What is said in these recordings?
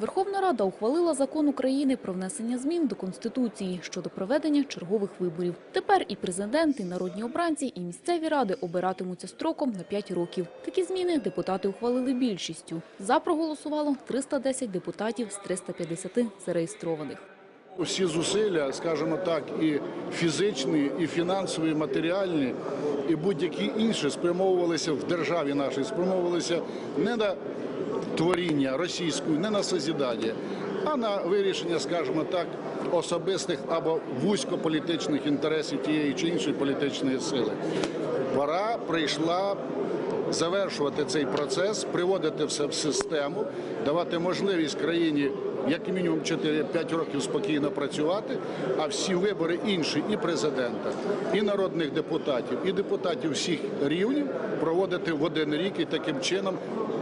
Верховна Рада ухвалила закон України про внесення змін до Конституції щодо проведення чергових виборів. Тепер і президенти, і народні обранці, і місцеві ради обиратимуться строком на 5 років. Такі зміни депутати ухвалили більшістю. За проголосувало 310 депутатів з 350 зареєстрованих. Всі зусилля, скажімо так, і фізичні, і фінансові, і матеріальні, і будь-які інші спрямовувалися в державі нашій, спрямовувалися не на творіння російською, не на созідання, а на вирішення, скажімо так, особистих або вузькополітичних інтересів тієї чи іншої політичної сили. Пора прийшла завершувати цей процес, приводити все в систему, давати можливість країні як мінімум 4-5 років спокійно працювати, а всі вибори інші і президента, і народних депутатів, і депутатів всіх рівнів проводити в один рік і таким чином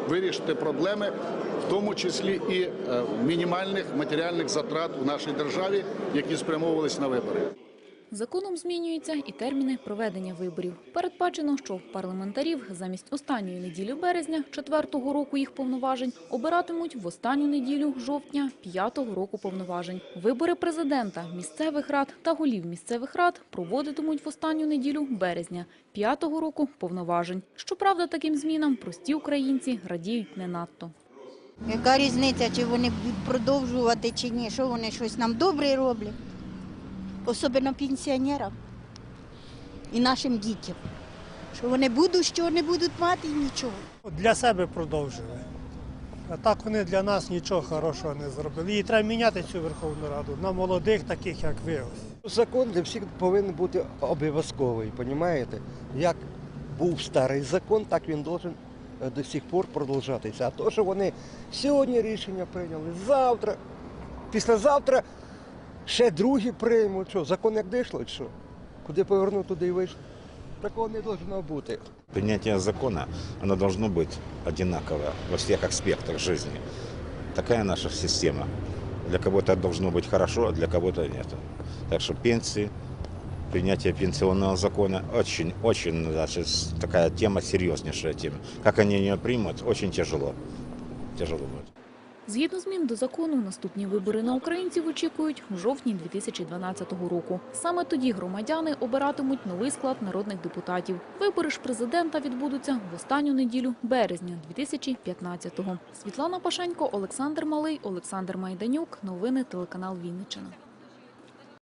вирішити проблеми, в тому числі і е, мінімальних матеріальних затрат в нашій державі, які спрямовувалися на вибори. Законом змінюються і терміни проведення виборів. Передбачено, що парламентарів замість останньої неділі березня, четвертого року їх повноважень, обиратимуть в останню неділю жовтня п'ятого року повноважень. Вибори президента, місцевих рад та голів місцевих рад проводитимуть в останню неділю березня п'ятого року повноважень. Щоправда, таким змінам прості українці радіють не надто. Яка різниця, чи вони продовжувати, чи ні, що вони щось нам добре роблять, особливо пенсіонерам і нашим дітям. Що вони будуть, що не будуть мати і нічого. Для себе продовжили. А так вони для нас нічого хорошого не зробили. І треба міняти цю Верховну Раду на молодих, таких як ви. Закон для всіх повинен бути обов'язковий, розумієте? Як був старий закон, так він должен е, до сих пор продовжатися. А то, що вони сьогодні рішення прийняли, завтра, післязавтра ще другі приймуть. Що, закон як дійшло, чи що? Куди повернув, туди і вийшло. Такого не повинно бути. Принятие закона, оно должно быть одинаково во всех аспектах жизни. Такая наша система. Для кого-то должно быть хорошо, а для кого-то нет. Так что пенсии, принятие пенсионного закона очень-очень значит, с- такая тема, серьезнейшая тема. Как они ее примут, очень тяжело. Тяжело будет. Згідно змін до закону, наступні вибори на українців очікують у жовтні 2012 року. Саме тоді громадяни обиратимуть новий склад народних депутатів. Вибори ж президента відбудуться в останню неділю березня 2015-го. Світлана Пашенко, Олександр Малий, Олександр Майданюк. Новини телеканал Вінниччина.